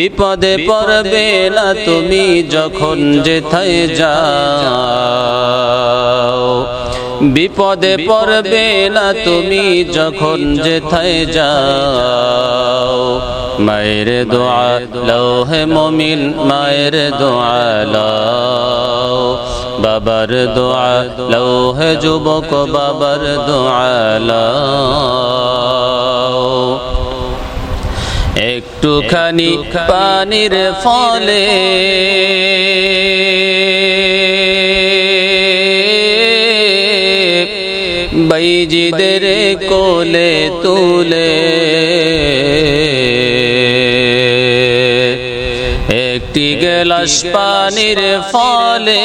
বিপদে পড়বে না তুমি যখন যেথায় যাও। বিপদে পড়বে না তুমি যখন যেথায় যাও। মায়ের দোয়া লৌহে মমিন, মায়ের দোয়া লও। বাবার দোয়া লৌহে যুবক, বাবার দোয়া লও। একটুখানি পানির ফলে বাইজিদের কোলে তুলে একটি গেলাস পানির ফলে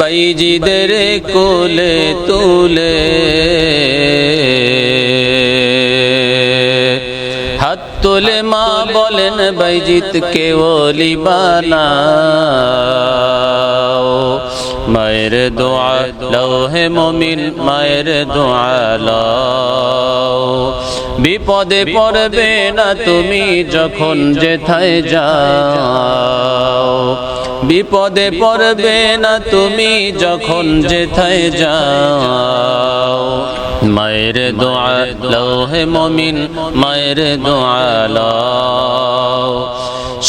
বাইজিদের কোলে তুলে তুলে মা বলেন বাইজিত কে ওলি বানাও? মায়ের দোয়া লৌহে মমিন, মায়ের দোয়া লও। বিপদে পড়বে না তুমি যখন যেথায় যাও। বিপদে পড়বে না তুমি যখন যেথায় যাও। মায়ের দোয়া হে মমিন, মায়ের দোয়া লও।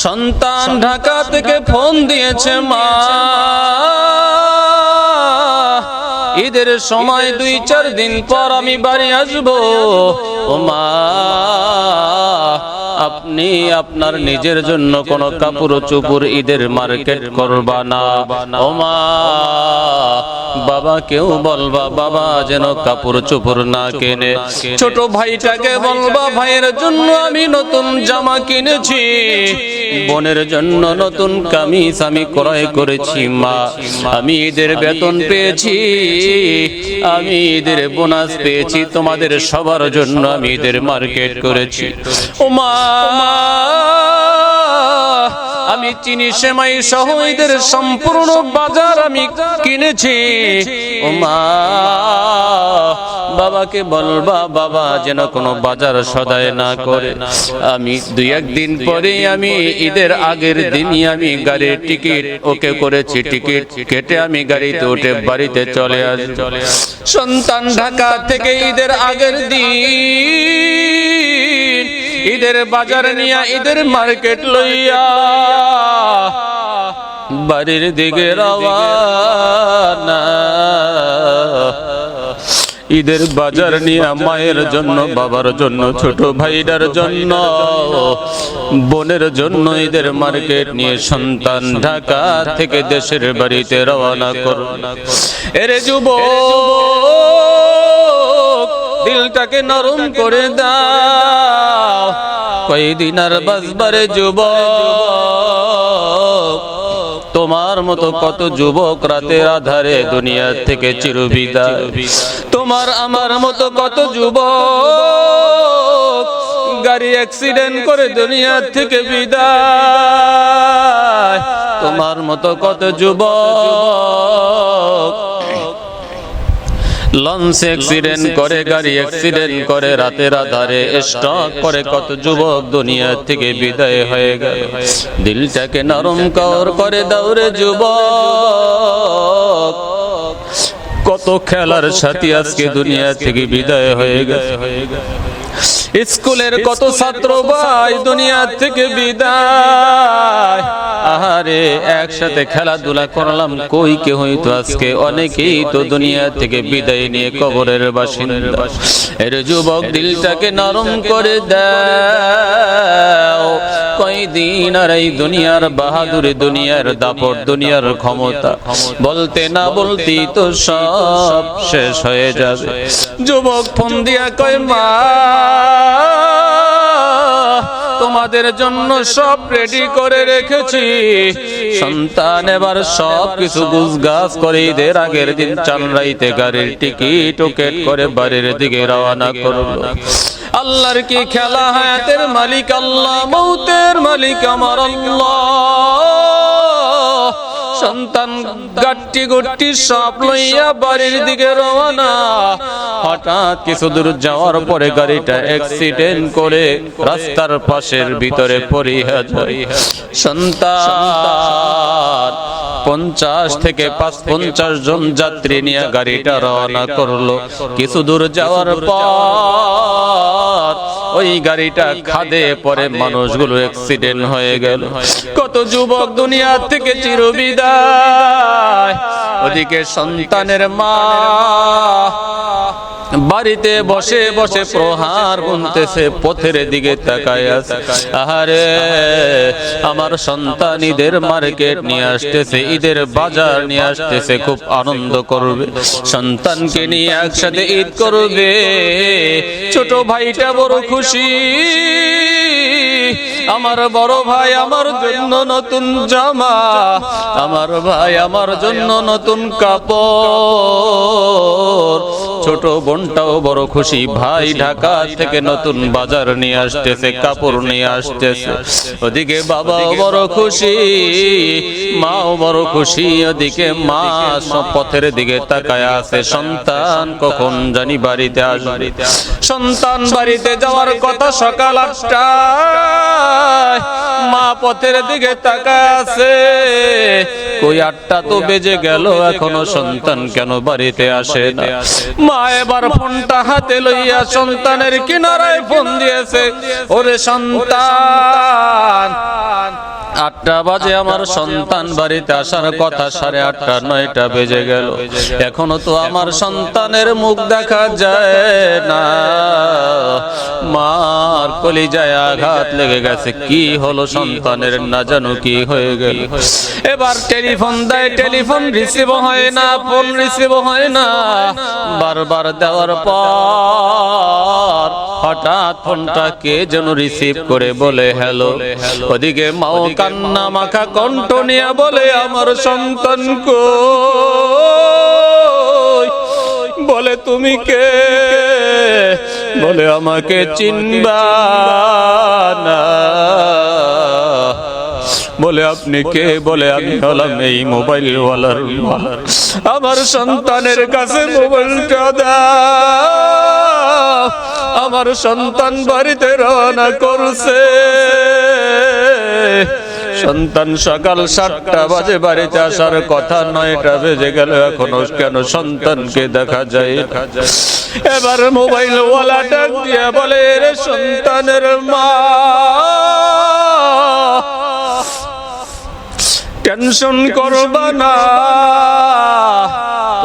সন্তান ঢাকা থেকে ফোন দিয়েছে মা। ঈদের সময় দুই, চার দিন পর আমি বাড়ি আসব। ও মা আপনি আপনার নিজের জন্য কোন কাপড় চুপুর ঈদের মার্কেট করবা না। ও মা, বাবা কেউ বলবা, বাবা যেন কাপড় চুপুর না কেনে। ছোট ভাইটাকে বলবা, ভাইয়ের জন্য আমি নতুন জামা কিনেছি। বোনের জন্য নতুন কামিজ আমি ক্রয় করেছি, মা। আমি ঈদের বেতন পেয়েছি, আমি ঈদের বোনাস পেয়েছি, তোমাদের সবার জন্য আমি ঈদের মার্কেট করেছি। ও মা! আমি চিনি সেমাই সহ ঈদের সম্পূর্ণ বাজার আমি কিনেছি। মা বাবাকে বলবা, বাবা যেন কোনো বাজার সদায় না করে। আমি দুই একদিন পরে আমি ঈদের আগের দিনই আমি গাড়ির টিকিট ওকে করেছি। টিকিট কেটে আমি গাড়িতে উঠে বাড়িতে চলে আস সন্তান ঢাকা থেকে ঈদের আগের দিন ঈদের বাজার নিয়া ঈদের মার্কেট লইয়া। বাড়ির দিকে রওয়ানা ঈদের বাজার নিয়ে মায়ের জন্য বাবার জন্য ছোট ভাইটার জন্য। বোনের জন্য ঈদের মার্কেট নিয়ে সন্তান ঢাকা থেকে দেশের বাড়িতে রওনা করো। এরে যুব দিলটাকে নরম করে দাও। কয়দিন আর বাসবারে যুবক। তোমার মতো কত যুবক রাতের আধারে দুনিয়া থেকে চিরবিদায় তোমার আমার মতো কত যুবক। গাড়ি অ্যাক্সিডেন্ট করে দুনিয়া থেকে বিদায়। তোমার মতো কত যুবক। লঞ্চ অ্যাক্সিডেন্ট করে গাড়ি অ্যাক্সিডেন্ট করে রাতের আধারে স্টক করে কত যুবক দুনিয়া থেকে বিদায় হয়ে গেল। দিলটাকে নরম কর করে দৌড়ে যুবক। কত খেলার সাথী আজকে দুনিয়া থেকে বিদায় হয়ে গেছে। স্কুলের কত ছাত্র ভাই দুনিয়া থেকে বিদায়। আহারে, একসাথে খেলাধুলা করলাম, কই কে হইতো আজকে অনেকেই তো দুনিয়া থেকে বিদায় নিয়ে কবরের বাসিন্দা। এর যুবক দিলটাকে নরম করে দাও। কয়দিন আর এই দুনিয়ার বাহাদুরি দুনিয়ার দাপট দুনিয়ার ক্ষমতা? বলতে না বলতেই তো সব শেষ হয়ে যাবে। যুবক ফোন দিয়া কয়, মা, তোমাদের জন্য সব রেডি করে রেখেছি। সন্তান এবার সব কিছু গুজগাছ করে ঈদের আগের দিন চালরাইতে গাড়ির টিকিট টিকেট করে বাড়ির দিকে রওনা করল। আল্লাহর কি খেলা হায়াতের মালিক আল্লাহ, মৌতের মালিক আমার আল্লাহ। সন্তান গাট্টি গুট্টি সব লইয়া বাড়ির দিকে রওনা। হঠাৎ কিছু দূর যাওয়ার পরে গাড়িটা অ্যাক্সিডেন্ট করে রাস্তার পাশের ভিতরে পড়িয়া যায় সন্তান পঞ্চাশ থেকে পাঁচ পঞ্চাশ জন যাত্রী নিয়ে গাড়িটা রওনা করল। কিছু দূর যাওয়ার পর ওই গাড়িটা খাদে পরে মানুষগুলো অ্যাক্সিডেন্ট হয়ে গেল। কত যুবক দুনিয়া থেকে চিরবিদায়। ওদিকে সন্তানের মা বাড়িতে বসে বসে প্রহার গুনতেছে, পথের দিকে তাকায় আহারে, আমার সন্তান ঈদের মার্কেট নিয়ে আসতেছে, ঈদের বাজার নিয়ে আসতেছে, খুব আনন্দ করবে। সন্তানকে নিয়ে একসাথে ঈদ করবে। ছোট ভাইটা বড় খুশি। আমার বড় ভাই আমার জন্য নতুন জামা, আমার ভাই আমার জন্য নতুন কাপড়। ছোট বোনটাও বড় খুশি। ভাই ঢাকা থেকে নতুন বাজার নিয়ে আসতেছে, কাপড় নিয়ে আসতেছে। ওদিকে বাবাও বড় খুশি, মাও বড় খুশি। ওদিকে মা সব পথের দিকে তাকায় আছে। সন্তান কখন জানি বাড়িতে আসবে। সন্তান বাড়িতে যাওয়ার কথা সকাল আটটায় মা পথের দিকে তাকায় আছে। কই আটটা তো বেজে গেল, এখনও সন্তান কেন বাড়িতে আসে না? মা এবার ফোনটা হাতে লইয়া সন্তানের কিনারায় ফোন দিয়েছে। ওরে সন্তান আটটা বাজে আমার সন্তান বাড়িতে আসার কথা সাড়ে আটটা নয়টা বেজে গেল। এখনও তো আমার সন্তানের মুখ দেখা যায় না। মার কলিজায় আঘাত লেগে গেছে। কি হলো সন্তানের না জানো কি হয়ে গেল। এবার টেলিফোন দেয় টেলিফোন রিসিভ হয় না ফোন রিসিভ হয় না। বারবার দেওয়ার পর হঠাৎ ফোনটা কে যেন রিসিভ করে বলে হ্যালো ওদিকে মাও কান্না মাখা কণ্ঠ নিয়ে বলে আমার সন্তান কো বলে তুমি কে? বলে আমাকে চিনবা না। বলে আপনি কে? বলে আমি হলাম এই মোবাইল ওয়ালার আমার সন্তানের কাছে মোবাইলটা দাও। আমার সন্তান বাড়িতে রওনা করছে। সন্তান সকাল সাতটা বাজে, বাড়িতে আসার কথা নয়টা বেজে গেল এখনও, কেন সন্তানকে দেখা যায় এবার মোবাইল ওয়ালা ডাক দিয়ে বলে রে সন্তানের মা, টেনশন করবা না।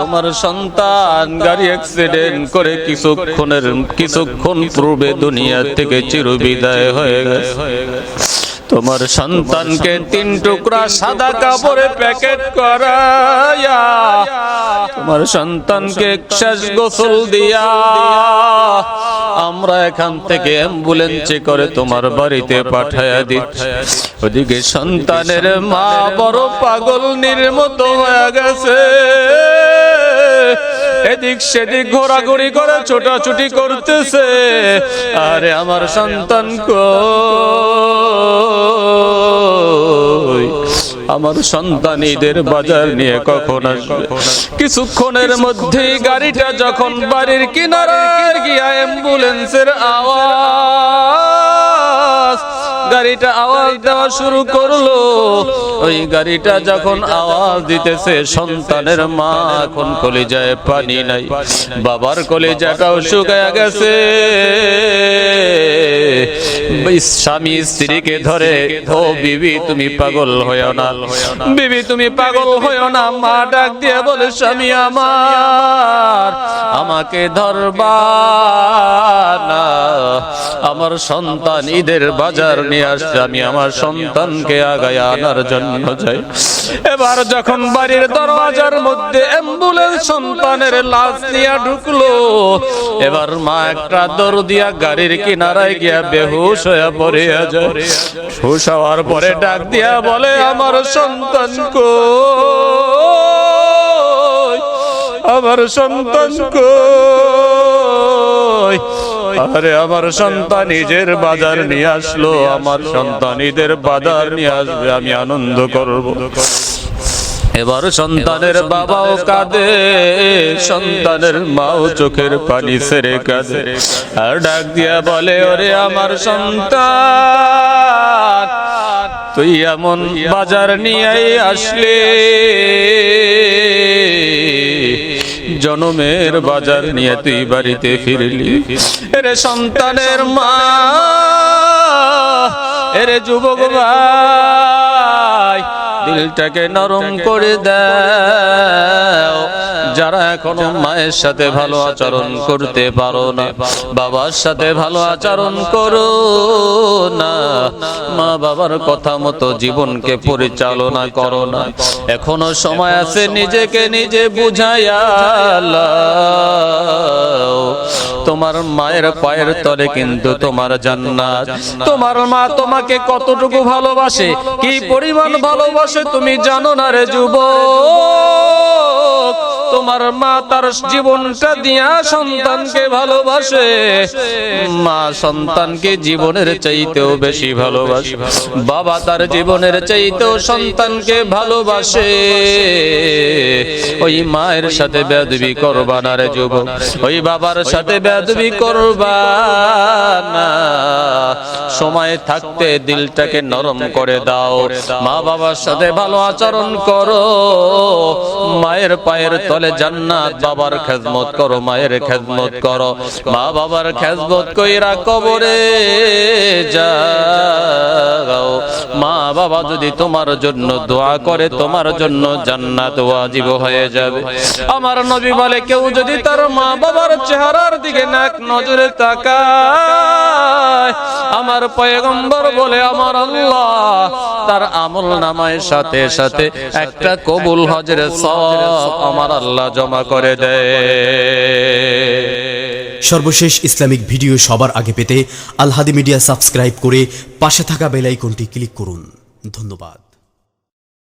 তোমার সন্তান গাড়ি অ্যাক্সিডেন্ট করে কিছুক্ষণের, কিছুক্ষণ পূর্বে দুনিয়া থেকে চিরবিদায় হয়ে গেছে। তোমার সন্তানকে তিন টুকরা সাদা কাপড়ে প্যাকেট করায়া, তোমার সন্তানকে শেষ গোসল দিয়া, আমরা এখান থেকে অ্যাম্বুলেন্সে করে তোমার বাড়িতে পাঠায়া দিচ্ছি। ওদিকে সন্তানের মা বড় পাগল নির্মত হয়ে গেছে। এদিক সেদিক ঘোরাঘুরি করে ছোটাছুটি করতেছে। আরে আমার সন্তান আমার সন্তান ঈদের বাজার নিয়ে কখন আসবে? কিছুক্ষণের মধ্যে গাড়িটা যখন বাড়ির কিনারে গিয়া অ্যাম্বুলেন্সের আওয়াজ গাড়িটা আওয়াজ দেওয়া শুরু করল। ওই গাড়িটা যখন আওয়াজ দিতেছে সন্তানের মা এখন কলিজায় পানি নাই। বাবার কলিজাটাও শুকায় গেছে। স্বামী স্ত্রীকে ধরে ও বিবি তুমি পাগল হয়েও না। বিবি তুমি পাগল হয়েও না। মা ডাক দিয়ে বলে স্বামী আমার আমাকে ধরবা না। আমার সন্তান ঈদের বাজার নিয়ে আসছে আমি আমার সন্তানকে আগায় আনার জন্য যাই। এবার যখন বাড়ির দরওয়াজার মধ্যে অ্যাম্বুলেন্স সন্তানের লাশ নিয়ে ঢুকলো, এবার মা একটা দৌড় দিয়া গাড়ির কিনারায় গিয়া বেহুশ হয়ে পড়ে যায়। হুশ হওয়ার পরে ডাক দিয়া বলে, আমার সন্তান কই? আমার সন্তান কই? আরে আমার সন্তান নিজের বাজার নিয়ে আসলো আমার সন্তান ঈদের বাজার নিয়ে আসবে আমি আনন্দ করব। এবার সন্তানের বাবাও কাঁদে সন্তানের মাও চোখের পানি সেরে কাঁদে। আর ডাক দিয়া বলে ওরে আমার সন্তান তুই এমন বাজার নিয়ে আসলে। জনমের বাজার নিয়ে তুই বাড়িতে ফিরলি। রে সন্তানের মা এরে যুবক ভাই দিলটাকে নরম করে দাও। যারা এখনও মায়ের সাথে ভালো আচরণ করতে পারো না বাবার সাথে ভালো আচরণ করো না। মা বাবার কথা মতো জীবনকে পরিচালনা করো না। এখনও সময় আছে নিজেকে নিজে বুঝাইয়া। তোমার মায়ের পায়ের তলে কিন্তু তোমার জান্নাত। তোমার মা তোমাকে কতটুকু ভালোবাসে? কি পরিমাণ ভালোবাসে তুমি জানো না রে যুবক? তোমার মা তার জীবনটা দিয়া সন্তানকে ভালোবাসে। মা সন্তানকে জীবনের চাইতেও বেশি ভালোবাসে। বাবা তার জীবনের চাইতেও সন্তানকে ভালোবাসে। ওই মায়ের সাথে বেদবি করবা না রে যুবক। ওই বাবার সাথে বেদবি করবা না। সময় থাকতে দিলটাকে নরম করে দাও। মা বাবার সাথে ভালো আচরণ করো। মায়ের পায়ের তলে জান্নাত, বাবার খেদমত করো, মায়ের খেদমত করো, মা বাবার খেদমত কইরা কবরে যাও। মা বাবা যদি তোমার জন্য দোয়া করে, তোমার জন্য জান্নাত ওয়াজিব হয়ে যাবে। আমার নবী বলে, কেউ যদি তার মা বাবার চেহারার দিকে নাক নজরে তাকায় আমার পয়গম্বর বলে আমার আল্লাহ। তার আমল নামায় সাথে সাথে একটা কবুল হজের সব আমার আল্লাহ জমা করে দেয়। সর্বশেষ ইসলামিক ভিডিও সবার আগে পেতে আলহাদি মিডিয়া সাবস্ক্রাইব করে পাশে থাকা বেলাইকনটি ক্লিক করুন। ধন্যবাদ।